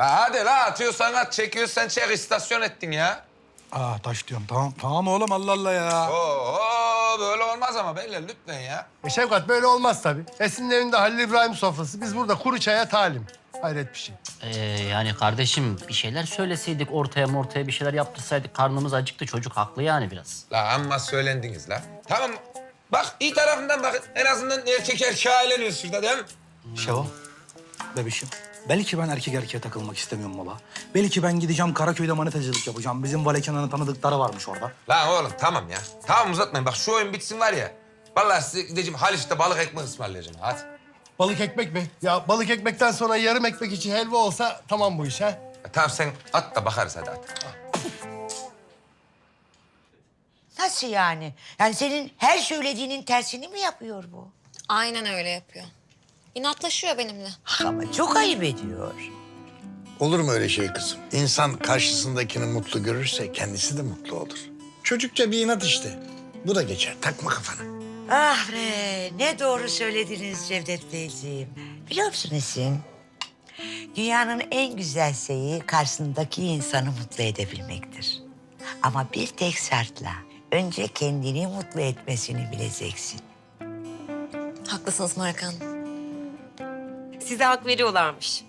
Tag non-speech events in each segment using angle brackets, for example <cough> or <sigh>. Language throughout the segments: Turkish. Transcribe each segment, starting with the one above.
La hadi la atıyorsan at, çekiyorsan çek istasyon ettin ya. Aa taş diyorum. Tamam tamam oğlum Allah Allah ya. Oo böyle olmaz ama beyler lütfen ya. E Şevkat böyle olmaz tabii. Esin'in evinde Halil İbrahim sofrası. Biz burada kuru çaya talim. Hayret bir şey. Ee, yani kardeşim bir şeyler söyleseydik ortaya ortaya bir şeyler yaptırsaydık karnımız acıktı çocuk haklı yani biraz. La amma söylendiniz la. Tamam bak iyi tarafından bakın. En azından erkek erkeğe eğleniyoruz şurada değil mi? Şevo, bebişim. Belki ben erkek erkeğe takılmak istemiyorum baba. Belki ben gideceğim Karaköy'de manetacılık yapacağım. Bizim Vale Kenan'ın tanıdıkları varmış orada. Lan oğlum tamam ya. Tamam uzatmayın. Bak şu oyun bitsin var ya. Vallahi size gideceğim Haliç'te balık ekmek ısmarlayacağım. Hadi. Balık ekmek mi? Ya balık ekmekten sonra yarım ekmek için helva olsa tamam bu iş ha. Ya tamam sen at da bakarız hadi at. Nasıl yani? Yani senin her söylediğinin tersini mi yapıyor bu? Aynen öyle yapıyor. İnatlaşıyor benimle. Ama çok ayıp ediyor. Olur mu öyle şey kızım? İnsan karşısındakini mutlu görürse kendisi de mutlu olur. Çocukça bir inat işte. Bu da geçer. Takma kafana. Ah be ne doğru söylediniz Cevdet Beyciğim. Biliyor musun Esin? Dünyanın en güzel şeyi karşısındaki insanı mutlu edebilmektir. Ama bir tek şartla. Önce kendini mutlu etmesini bileceksin. Haklısınız Marika Hanım. Size hak veriyorlarmış.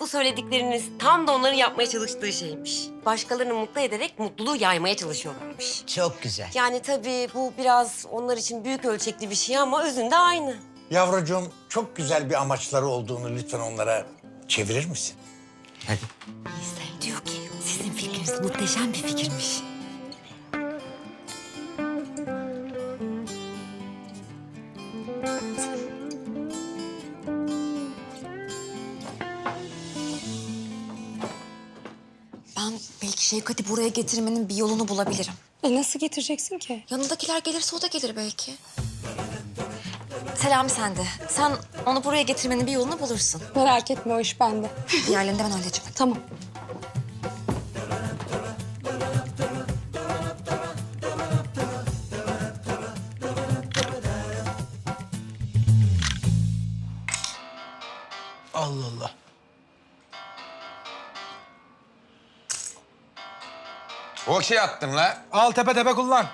Bu söyledikleriniz tam da onların yapmaya çalıştığı şeymiş. Başkalarını mutlu ederek mutluluğu yaymaya çalışıyorlarmış. Çok güzel. Yani tabii bu biraz onlar için büyük ölçekli bir şey ama özünde aynı. Yavrucuğum çok güzel bir amaçları olduğunu lütfen onlara çevirir misin? İşte diyor ki sizin fikriniz muhteşem bir fikirmiş. Şevkat'i buraya getirmenin bir yolunu bulabilirim. E nasıl getireceksin ki? Yanındakiler gelirse o da gelir belki. Selami sende. Sen onu buraya getirmenin bir yolunu bulursun. Merak etme o iş bende. Diğerlerini de ben halledeceğim. tamam. Okey attın la. Al tepe tepe kullan.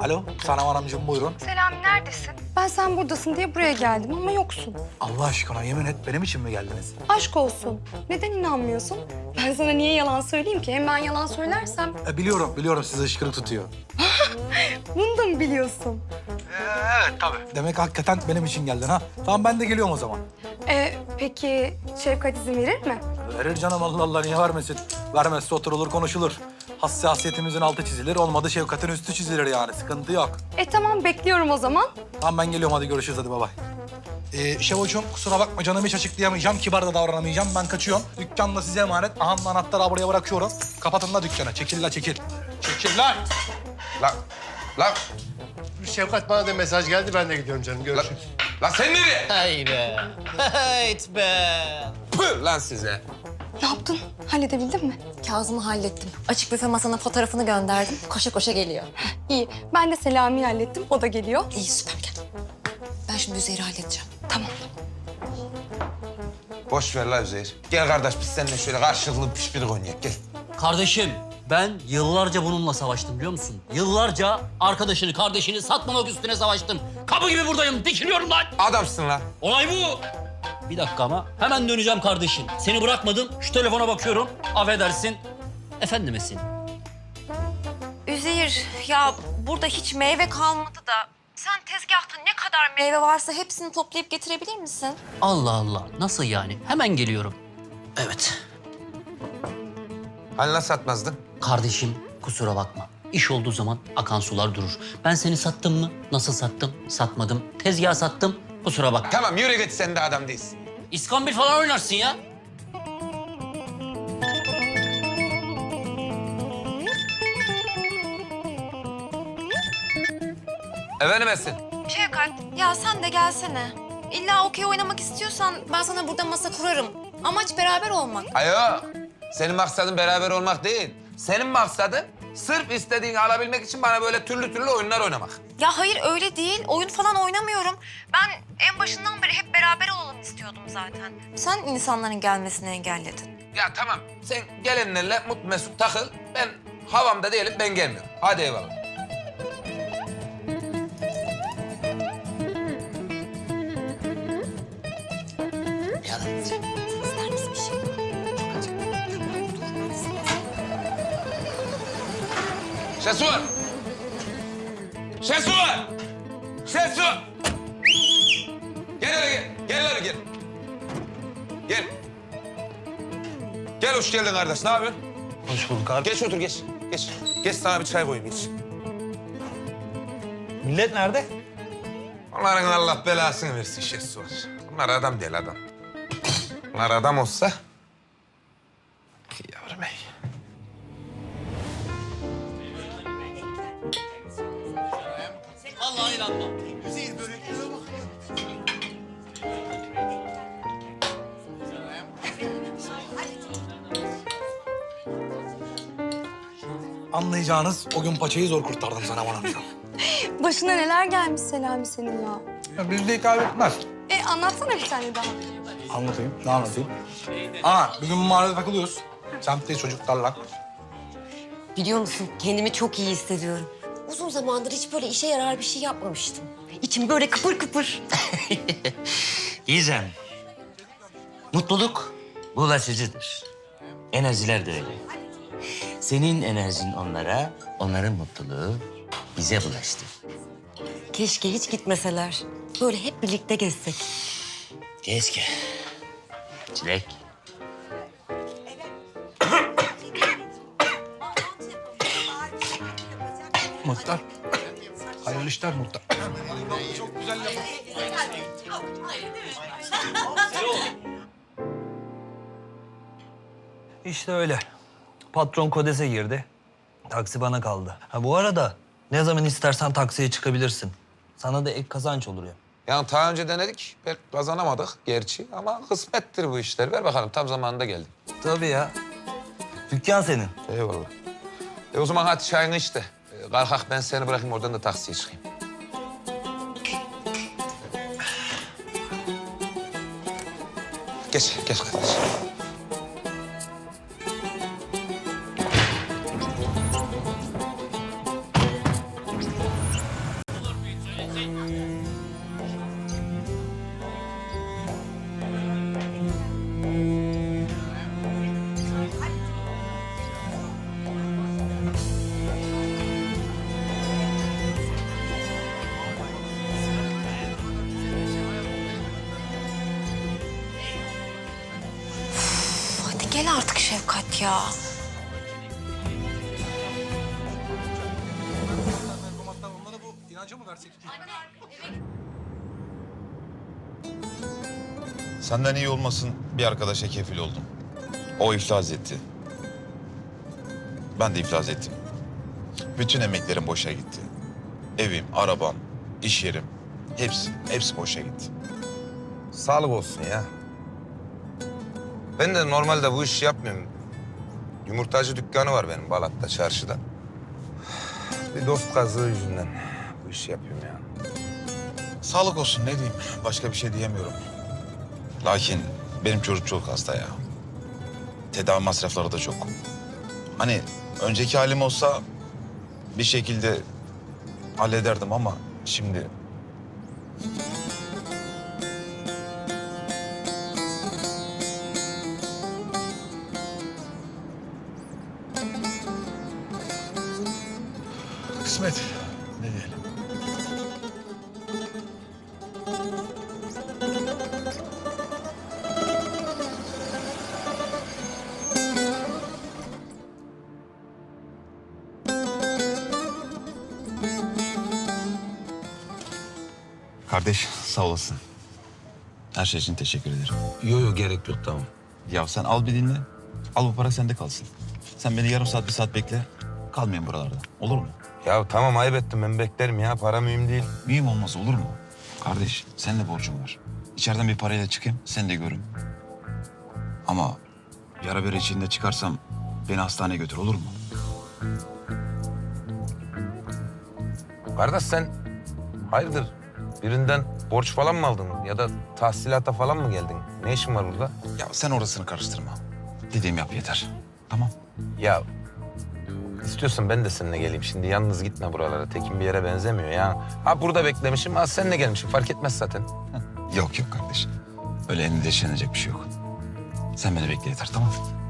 Alo, Sanem Hanımcığım buyurun. Selami neredesin? Ben sen buradasın diye buraya geldim ama yoksun. Allah aşkına yemin et benim için mi geldiniz? Aşk olsun. Neden inanmıyorsun? Ben sana niye yalan söyleyeyim ki? Hem ben yalan söylersem E, biliyorum, biliyorum sizi ışkırık tutuyor. <laughs> bunu da mı biliyorsun? Evet tabii. Demek hakikaten benim için geldin ha. Tamam ben de geliyorum o zaman. E, peki Şevkat izin verir mi? Verir canım Allah Allah niye vermesin? Vermezse oturulur konuşulur. Hassasiyetimizin altı çizilir, olmadı şefkatin üstü çizilir yani. Sıkıntı yok. E tamam bekliyorum o zaman. Tamam ben geliyorum hadi görüşürüz hadi baba. Ee, Şevocuğum kusura bakma canımı hiç açıklayamayacağım. Kibar da davranamayacağım. Ben kaçıyorum. Dükkan da size emanet. Aha anahtarı buraya bırakıyorum. Kapatın la dükkanı. Çekil la çekil. Çekil lan. La, la, Şevkat bana da mesaj geldi ben de gidiyorum canım la, görüşürüz. la sen nereye? Hey be. <laughs> Heyt be. Püh lan size. Ne yaptın? Halledebildin mi? Kazım'ı hallettim. Açık büfe masanın fotoğrafını gönderdim. Koşa koşa geliyor. İyi. Ben de Selami'yi hallettim. O da geliyor. İyi süper gel. Ben şimdi Üzeyir'i halledeceğim. Tamam. Boş ver la Üzeyir. Gel kardeş biz seninle şöyle karşılıklı pişpirik oynayak gel. Kardeşim ben yıllarca bununla savaştım biliyor musun? Yıllarca arkadaşını kardeşini satmamak üstüne savaştım. Kapı gibi buradayım dikiliyorum lan. Adamsın la. Olay bu. Bir dakika ama hemen döneceğim kardeşim. Seni bırakmadım. Şu telefona bakıyorum. Affedersin. Efendim Esin. Üzeyir ya burada hiç meyve kalmadı da sen tezgahta ne kadar meyve varsa hepsini toplayıp getirebilir misin? Allah Allah. Nasıl yani? Hemen geliyorum. Evet. Hani nasıl satmazdın? Kardeşim kusura bakma. İş olduğu zaman akan sular durur. Ben seni sattım mı? Nasıl sattım? Satmadım. Tezgah sattım. Kusura bakma. Tamam yürü git sen de adam değilsin. İskambil falan oynarsın ya. Efendim Esin? Şevkat ya sen de gelsene. İlla okey oynamak istiyorsan ben sana burada masa kurarım. Amaç beraber olmak. Ayo. Senin maksadın beraber olmak değil. Senin maksadın sırf istediğini alabilmek için bana böyle türlü türlü oyunlar oynamak. Ya hayır öyle değil. Oyun falan oynamıyorum. Ben en başından beri hep beraber olalım istiyordum zaten. Sen insanların gelmesini engelledin. Ya tamam sen gelenlerle mutlu mesut takıl. Ben havamda değilim ben gelmiyorum. Hadi eyvallah. İster misin bir şey? Dur. Şesu! Şesu! Şesu! Gel hele gel. Gel hele gel. Gel. Gel hoş geldin kardeş. Ne yapıyorsun? Hoş bulduk abi. Geç otur geç. Geç. Geç sana bir çay koyayım geç. Millet nerede? Onların Allah belasını versin Şesu. Bunlar adam değil adam. Bunlar adam olsa... Anlayacağınız o gün paçayı zor kurtardım sana bana. <laughs> Başına neler gelmiş Selami senin ya. ya bizde kaybetmez. E anlatsana bir tane daha. Anlatayım, ne anlatayım? Aa, bir gün mahallede takılıyoruz. Semtteyiz çocuklarla. Biliyor musun kendimi çok iyi hissediyorum. Uzun zamandır hiç böyle işe yarar bir şey yapmamıştım. İçim böyle kıpır kıpır. <laughs> Gizem. Mutluluk bulaşıcıdır. Enerjiler de öyle. Senin enerjin onlara, onların mutluluğu bize bulaştı. Keşke hiç gitmeseler. Böyle hep birlikte gezsek. Keşke. Çilek. Muhtar. Hayırlı işler muhtar. İşte öyle. Patron kodese girdi. Taksi bana kaldı. Ha bu arada ne zaman istersen taksiye çıkabilirsin. Sana da ek kazanç olur ya. Yani daha önce denedik. Pek kazanamadık gerçi ama kısmettir bu işler. Ver bakalım tam zamanında geldim. Tabii ya. Dükkan senin. Eyvallah. E o zaman hadi çayını iç de. E, Kalkak ben seni bırakayım oradan da taksiye çıkayım. Geç, geç kardeş. Gel artık Şefkat ya. Onlara bu inancı mı versek? Senden iyi olmasın bir arkadaşa kefil oldum. O iflas etti. Ben de iflas ettim. Bütün emeklerim boşa gitti. Evim, arabam, iş yerim. Hepsi, hepsi boşa gitti. Sağlık olsun ya. Ben de normalde bu işi yapmıyorum. Yumurtacı dükkanı var benim Balat'ta, çarşıda. Bir dost kazığı yüzünden bu işi yapıyorum ya. Sağlık olsun ne diyeyim. Başka bir şey diyemiyorum. Lakin benim çocuk çok hasta ya. Tedavi masrafları da çok. Hani önceki halim olsa bir şekilde hallederdim ama şimdi Her şey için teşekkür ederim. Yok yok gerek yok tamam. Ya sen al bir dinle. Al bu para sende kalsın. Sen beni yarım saat bir saat bekle. Kalmayın buralarda. Olur mu? Ya tamam ayıp ettim ben beklerim ya para mühim değil. Mühim olmaz olur mu? Kardeş senin de borcun var. İçeriden bir parayla çıkayım seni de görün. Ama yara bere içinde çıkarsam beni hastaneye götür olur mu? Kardeş sen Hayırdır? Birinden borç falan mı aldın? Ya da tahsilata falan mı geldin? Ne işin var burada? Ya sen orasını karıştırma. Dediğim yap yeter. Tamam. Ya istiyorsan ben de seninle geleyim. Şimdi yalnız gitme buralara. Tekin bir yere benzemiyor ya. Ha burada beklemişim, ha seninle gelmişim. Fark etmez zaten. Yok yok kardeş. Öyle endişelenecek bir şey yok. Sen beni bekle yeter tamam Efendim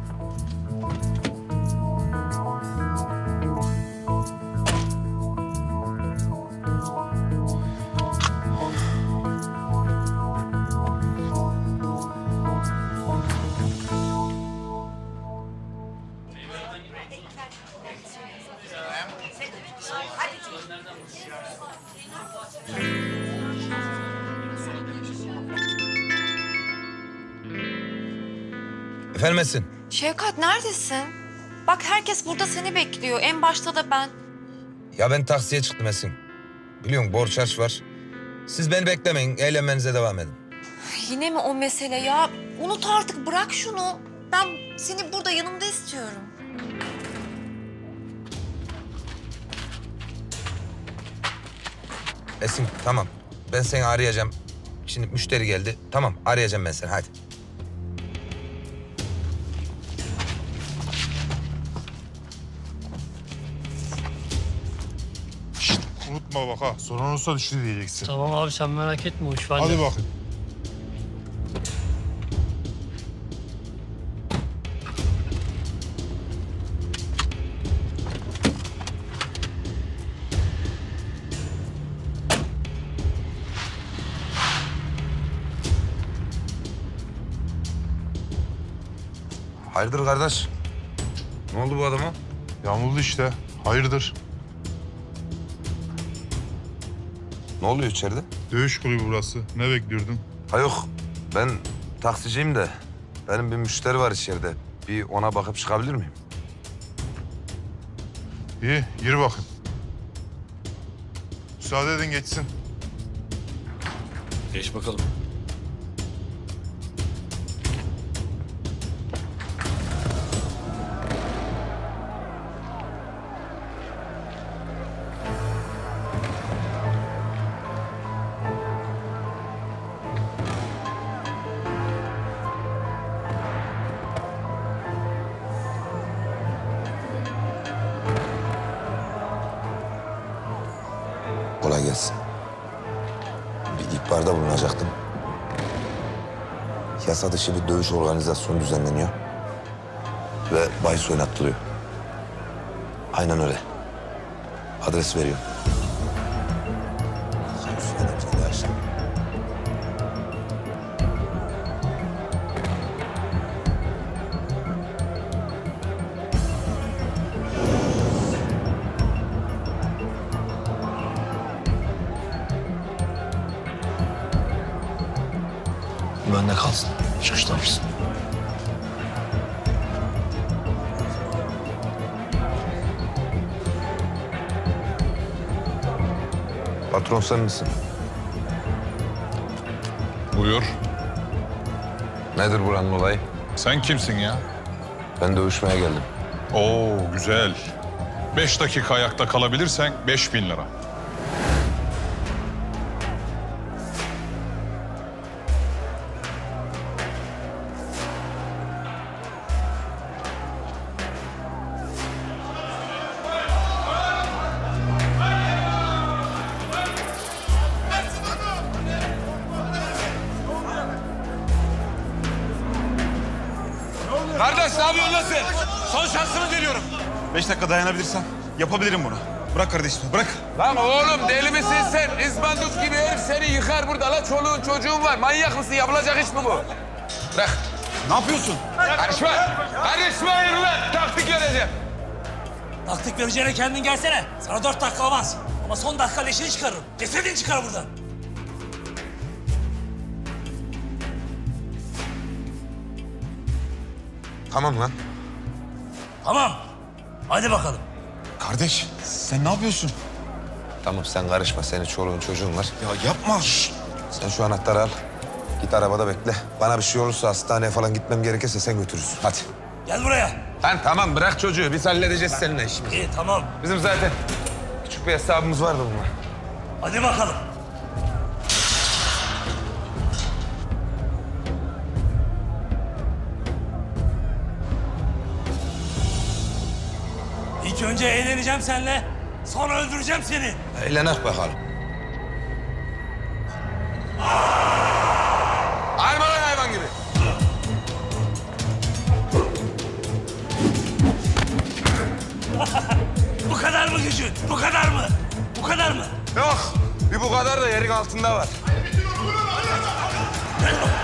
Esin? Şevkat neredesin? Bak herkes burada seni bekliyor. En başta da ben. Ya ben taksiye çıktım Esin. Biliyorsun borç harç var. Siz beni beklemeyin, eğlenmenize devam edin. Yine mi o mesele ya? Unut artık bırak şunu. Ben seni burada yanımda istiyorum. Esin tamam. Ben seni arayacağım. Şimdi müşteri geldi. Tamam arayacağım ben seni hadi. Unutma bak ha. Sorun olursa düştü diyeceksin. Tamam abi sen merak etme uç bende. Hadi bakın. Hayırdır kardeş? Ne oldu bu adama? Yağmurlu işte. Hayırdır? Ne oluyor içeride? Dövüş kulübü burası. Ne bekliyordun? Ha yok. Ben taksiciyim de. Benim bir müşteri var içeride. Bir ona bakıp çıkabilir miyim? İyi, gir bakın. Müsaade edin geçsin. Geç bakalım. İhbarda bulunacaktım. Yasa dışı bir dövüş organizasyonu düzenleniyor. Ve bahis oynattırıyor. Aynen öyle. Adres veriyorum. Bende kalsın. Çıkışta alırsın. Patron sen misin? Buyur. Nedir buranın olayı? Sen kimsin ya? Ben dövüşmeye geldim. Oo güzel. Beş dakika ayakta kalabilirsen beş bin lira. Kardeş ne yapıyorsun lan sen? Son şansımı veriyorum. Beş dakika dayanabilirsen yapabilirim bunu. Bırak kardeşim bırak. Lan oğlum deli misin sen? İzbandut gibi herif seni yıkar burada. La çoluğun çocuğun var. Manyak mısın? Yapılacak iş mi bu? Bırak. Ne yapıyorsun? Karışma. Karışmayın lan. Taktik vereceğim. Taktik vereceğine kendin gelsene. Sana dört dakika avans. Ama son dakika leşini çıkarırım. Cesedini çıkar buradan. Tamam lan. Tamam. Hadi bakalım. Kardeş sen ne yapıyorsun? Tamam sen karışma. Senin çoluğun çocuğun var. Ya yapma. Sen şu anahtarı al. Git arabada bekle. Bana bir şey olursa hastaneye falan gitmem gerekirse sen götürürsün. Hadi. Gel buraya. Lan tamam bırak çocuğu. Biz halledeceğiz seninle işimizi. İyi tamam. Bizim zaten küçük bir hesabımız vardı bununla. Hadi bakalım. Önce eğleneceğim seninle. Sonra öldüreceğim seni. Eğlenek bakalım. Ayma lan hayvan gibi. <laughs> Bu kadar mı gücün? Bu kadar mı? Bu kadar mı? Yok. Bir bu kadar da yerin altında var. Daha <laughs>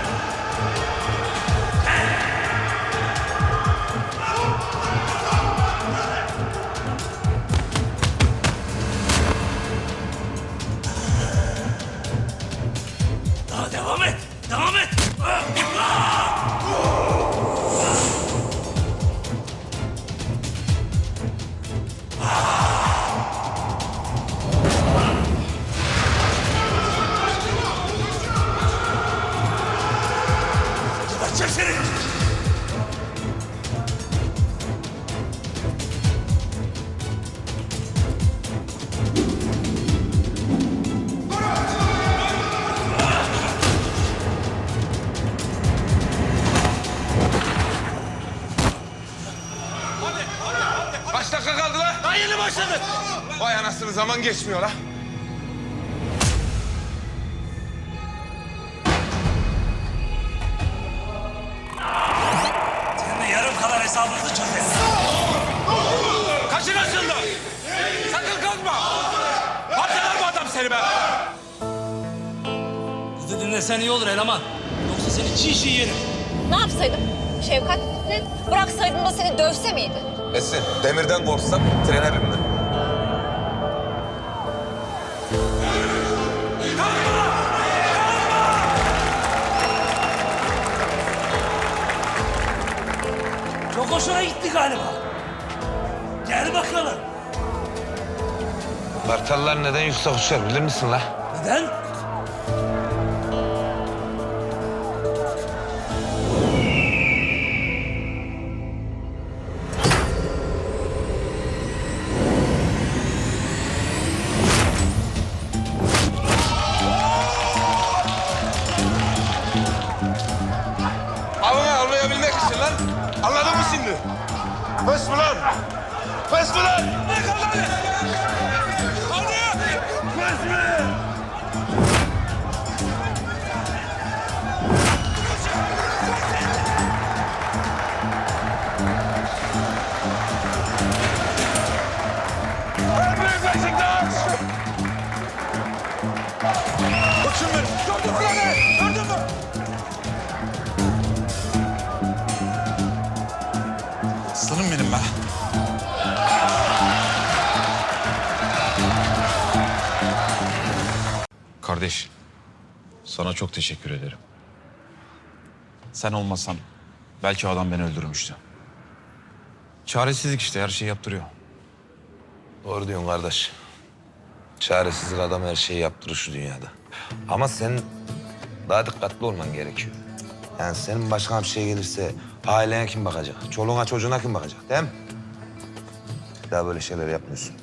zaman geçmiyor lan. Seninle yarım kadar hesabımızı çözeriz. Kaçın açıldı. Sakın kalkma. Parçalar bu adam seni be. Bizi dinlesen iyi olur eleman. Yoksa seni çiğ çiğ yerim. Ne yapsaydım? Şevkat, bıraksaydım da seni dövse miydi? Esin, demirden korksam trene binmem. Hoşuna gitti galiba. Gel bakalım. Kartallar neden yüksek uçar bilir misin la? Neden? Avını avlayabilmek için lan. Anladın mı şimdi? Pes mi lan? Pes mi lan? Koçum Kardeş, sana çok teşekkür ederim. Sen olmasan belki o adam beni öldürmüştü. Çaresizlik işte her şeyi yaptırıyor. Doğru diyorsun kardeş. Çaresizlik adam her şeyi yaptırır şu dünyada. Ama senin daha dikkatli olman gerekiyor. Yani senin başına bir şey gelirse ailene kim bakacak? Çoluğuna çocuğuna kim bakacak değil mi? Bir daha böyle şeyler yapmıyorsun.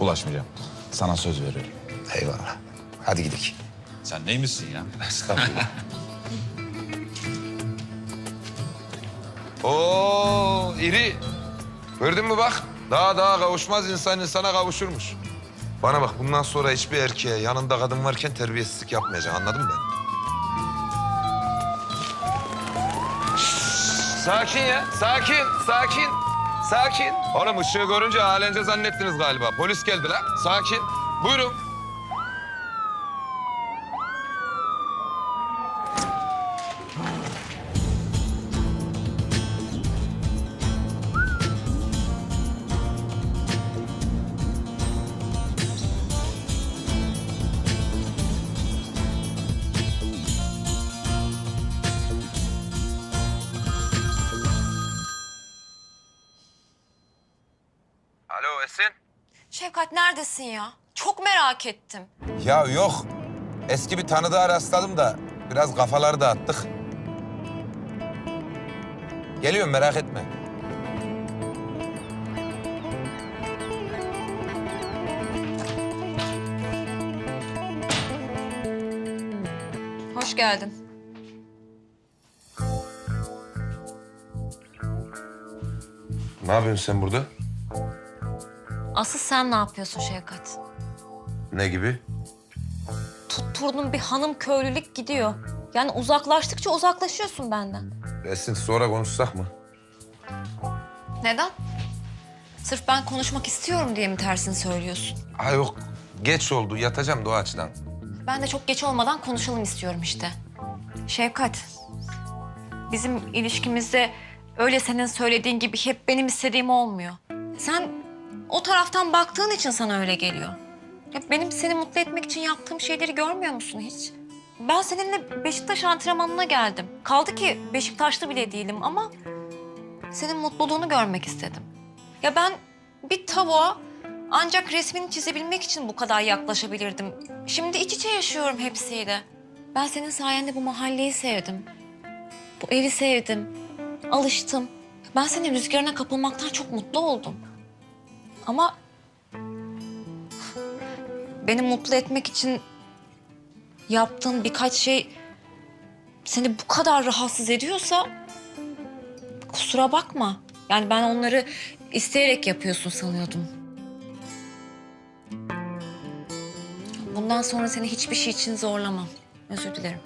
Bulaşmayacağım. Sana söz veriyorum. Eyvallah. Hadi gidelim. Sen neymişsin ya? <laughs> Estağfurullah. Oo iri. Gördün mü bak? Daha daha kavuşmaz insan insana kavuşurmuş. Bana bak bundan sonra hiçbir erkeğe yanında kadın varken terbiyesizlik yapmayacaksın anladın mı? Şşş, Sakin ya, sakin, sakin, sakin. Oğlum ışığı görünce halence zannettiniz galiba. Polis geldi lan. Sakin. Buyurun. Neredesin ya? Çok merak ettim. Ya yok. Eski bir tanıdığa rastladım da biraz kafaları dağıttık. Geliyorum merak etme. Hoş geldin. Ne yapıyorsun sen burada? Asıl sen ne yapıyorsun Şevkat? Ne gibi? Tutturdun bir hanım köylülük gidiyor. Yani uzaklaştıkça uzaklaşıyorsun benden. Esin sonra konuşsak mı? Neden? Sırf ben konuşmak istiyorum diye mi tersini söylüyorsun? Ha yok. Geç oldu. Yatacağım da o açıdan. Ben de çok geç olmadan konuşalım istiyorum işte. Şevkat, bizim ilişkimizde öyle senin söylediğin gibi hep benim istediğim olmuyor. Sen o taraftan baktığın için sana öyle geliyor. Ya benim seni mutlu etmek için yaptığım şeyleri görmüyor musun hiç? Ben seninle Beşiktaş antrenmanına geldim. Kaldı ki Beşiktaşlı bile değilim ama senin mutluluğunu görmek istedim. Ya ben bir tavuğa ancak resmini çizebilmek için bu kadar yaklaşabilirdim. Şimdi iç içe yaşıyorum hepsiyle. Ben senin sayende bu mahalleyi sevdim. Bu evi sevdim. Alıştım. Ben senin rüzgarına kapılmaktan çok mutlu oldum. Ama beni mutlu etmek için yaptığın birkaç şey seni bu kadar rahatsız ediyorsa kusura bakma. Yani ben onları isteyerek yapıyorsun sanıyordum. Bundan sonra seni hiçbir şey için zorlamam. Özür dilerim.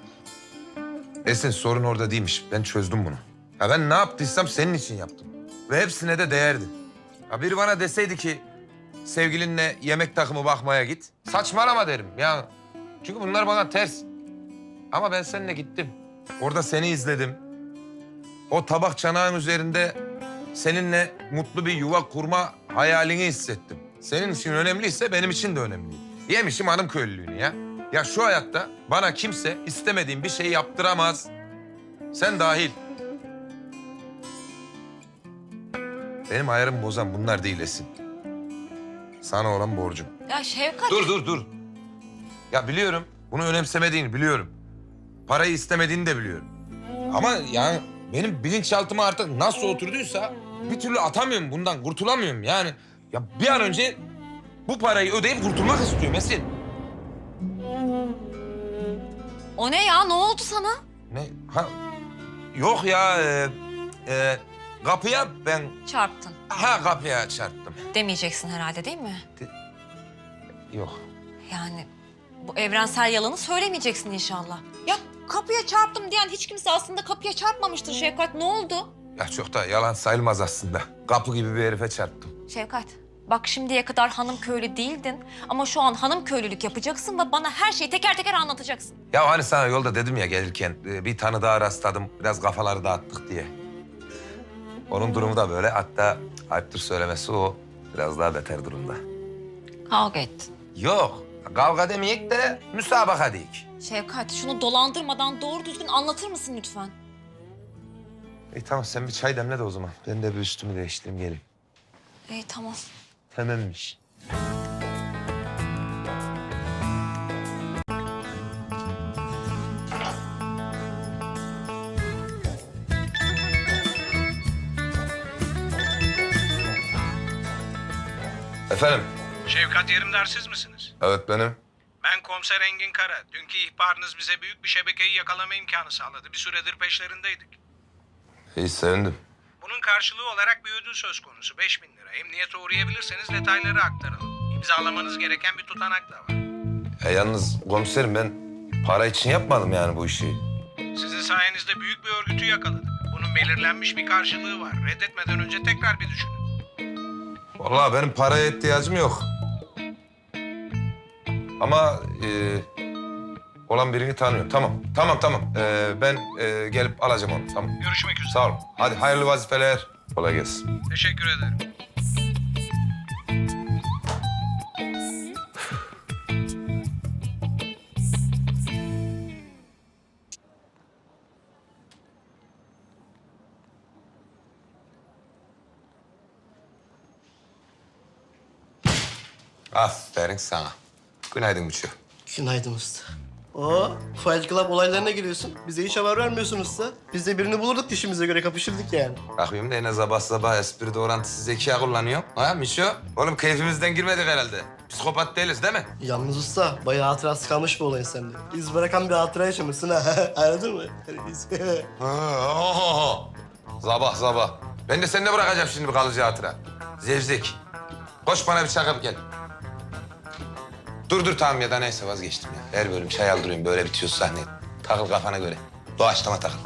Esin sorun orada değilmiş. Ben çözdüm bunu. Ya ben ne yaptıysam senin için yaptım. Ve hepsine de değerdi. Ya biri bana deseydi ki sevgilinle yemek takımı bakmaya git. Saçmalama derim ya. Çünkü bunlar bana ters. Ama ben seninle gittim. Orada seni izledim. O tabak çanağın üzerinde seninle mutlu bir yuva kurma hayalini hissettim. Senin için önemliyse benim için de önemli. Yemişim hanım köylülüğünü ya. Ya şu hayatta bana kimse istemediğim bir şeyi yaptıramaz. Sen dahil. Benim ayarımı bozan bunlar değil Esin. Sana olan borcum. Ya Şevkat. Dur dur dur. Ya biliyorum bunu önemsemediğini biliyorum. Parayı istemediğini de biliyorum. Ama yani benim bilinçaltıma artık nasıl oturduysa bir türlü atamıyorum bundan kurtulamıyorum yani. Ya bir an önce bu parayı ödeyip kurtulmak istiyorum Esin. O ne ya? Ne oldu sana? Ne? Ha, yok ya e, e, kapıya ben Çarptın. ha kapıya çarptım. Demeyeceksin herhalde değil mi? Yok. Yani bu evrensel yalanı söylemeyeceksin inşallah. Ya kapıya çarptım diyen hiç kimse aslında kapıya çarpmamıştır Şevkat. Ne oldu? Ya çok da yalan sayılmaz aslında. Kapı gibi bir herife çarptım. Şevkat, bak şimdiye kadar hanım köylü değildin ama şu an hanım köylülük yapacaksın ve bana her şeyi teker teker anlatacaksın. Ya hani sana yolda dedim ya gelirken e, bir tanı daha rastladım. Biraz kafaları dağıttık diye. Onun durumu da böyle. Hatta ayıptır söylemesi o biraz daha beter durumda. Kavga ettin. Yok. Kavga demeyek de müsabaka deyik. Şevkat, şunu dolandırmadan doğru düzgün anlatır mısın lütfen? İyi tamam sen bir çay demle de o zaman. Ben de bir üstümü değiştireyim geleyim. İyi tamam. Tamammış. Efendim? Şevkat Yerimdar siz misiniz? Evet benim. Ben komiser Engin Kara. Dünkü ihbarınız bize büyük bir şebekeyi yakalama imkanı sağladı. Bir süredir peşlerindeydik. İyi sevindim. Bunun karşılığı olarak bir ödül söz konusu. 5000 lira. Emniyete uğrayabilirseniz detayları aktaralım. İmzalamanız gereken bir tutanak da var. E, yalnız komiserim ben para için yapmadım yani bu işi. Sizin sayenizde büyük bir örgütü yakaladık. Bunun belirlenmiş bir karşılığı var. Reddetmeden önce tekrar bir düşünün. Vallahi benim paraya ihtiyacım yok. Ama e, olan birini tanıyorum. Tamam, tamam, tamam. E, ben e, gelip alacağım onu. Tamam. Görüşmek üzere. Sağ ol. Hadi hayırlı vazifeler. Kolay gelsin. Teşekkür ederim. Aferin sana. Günaydın Müçü. Günaydın usta. Oo, Fight Club olaylarına giriyorsun. Bize hiç haber vermiyorsun usta. Biz de birini bulurduk dişimize göre kapışırdık yani. Bakıyorum da yine sabah sabah espri doğrantısı zeka kullanıyor. Ha Mişo? Oğlum keyfimizden girmedik herhalde. Psikopat değiliz değil mi? Yalnız usta bayağı hatırası kalmış bu olayın sende. İz bırakan bir hatıra yaşamışsın ha. <laughs> Anladın mı? <laughs> Ha, Zabah zabah. Ben de seninle bırakacağım şimdi bir kalıcı hatıra. Zevzek. Koş bana bir çakıp gel. Dur dur tamam ya da neyse vazgeçtim ya. Her bölüm çay aldırıyorum böyle bitiyor sahne. Takıl kafana göre. Doğaçlama takıl.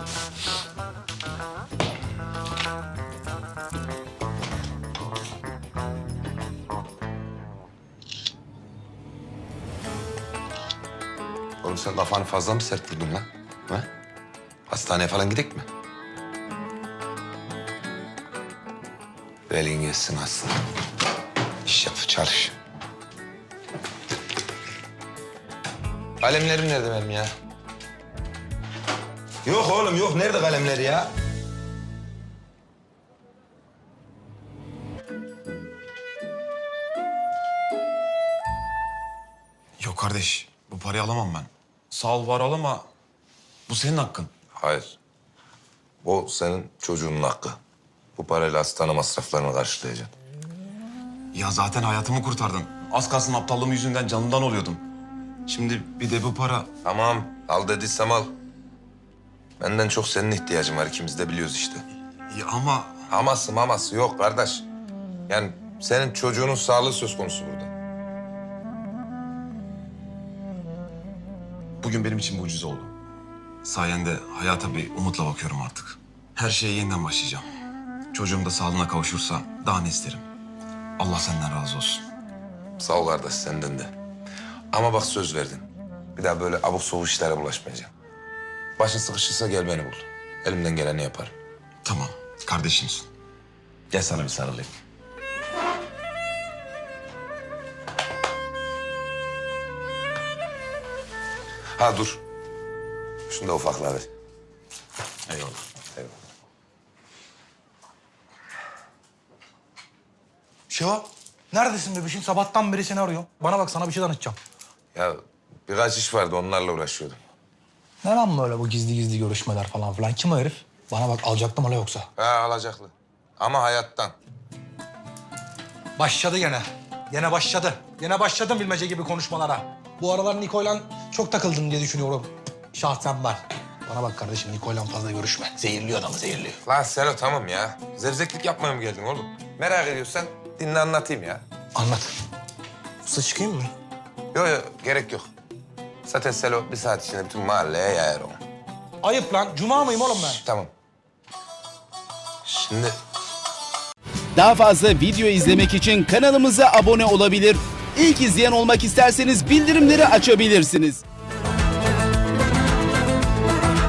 Oğlum sen kafanı fazla mı sert vurdun lan? Ha? Hastaneye falan gidek mi? Velin gelsin aslında. İş yap, çalış. Kalemlerim nerede benim ya? Yok oğlum yok. Nerede kalemler ya? Yok kardeş, bu parayı alamam ben. Sağ ol, var ol ama bu senin hakkın. Hayır. O senin çocuğunun hakkı. Bu parayla hastane masraflarını karşılayacaksın. Ya zaten hayatımı kurtardın. Az kalsın aptallığım yüzünden canından oluyordum. Şimdi bir de bu para. Tamam. Al dediysem al. Benden çok senin ihtiyacın var. İkimiz de biliyoruz işte. Ya ama Aması maması yok kardeş. Yani senin çocuğunun sağlığı söz konusu burada. bugün benim için mucize oldu. Sayende hayata bir umutla bakıyorum artık. Her şeye yeniden başlayacağım. Çocuğum da sağlığına kavuşursa daha ne isterim? Allah senden razı olsun. Sağ ol kardeş senden de. Ama bak söz verdin. Bir daha böyle abuk sabuk işlere bulaşmayacağım. Başın sıkışırsa gel beni bul. Elimden geleni yaparım. Tamam, kardeşimsin. Gel sana bir sarılayım. Ha dur. Şunu da ufakla ver. Eyvallah. Eyvallah. Şeva, neredesin bebişim? Sabahtan beri seni arıyorum. Bana bak sana bir şey danışacağım. Ya birkaç iş vardı onlarla uğraşıyordum. Ne lan böyle bu gizli gizli görüşmeler falan filan? Kim o herif? Bana bak alacaktım hala yoksa. Ha alacaklı. Ama hayattan. Başladı gene. Gene başladı. Gene başladım bilmece gibi konuşmalara. Bu aralar Niko'yla çok takıldım diye düşünüyorum. Şahsen var. Bana bak kardeşim Niko'yla fazla görüşme. Zehirliyor adamı zehirliyor. Lan Selo tamam ya. Zevzeklik yapmaya mı geldin oğlum? Merak ediyorsan dinle anlatayım ya. Anlat. Usta çıkayım mı? Yok yok gerek yok. Zaten Selo bir saat içinde bütün mahalleye yayar onu. Ayıp lan. Cuma mıyım oğlum ben? Tamam. Şimdi Daha fazla video izlemek için kanalımıza abone olabilir. İlk izleyen olmak isterseniz bildirimleri açabilirsiniz.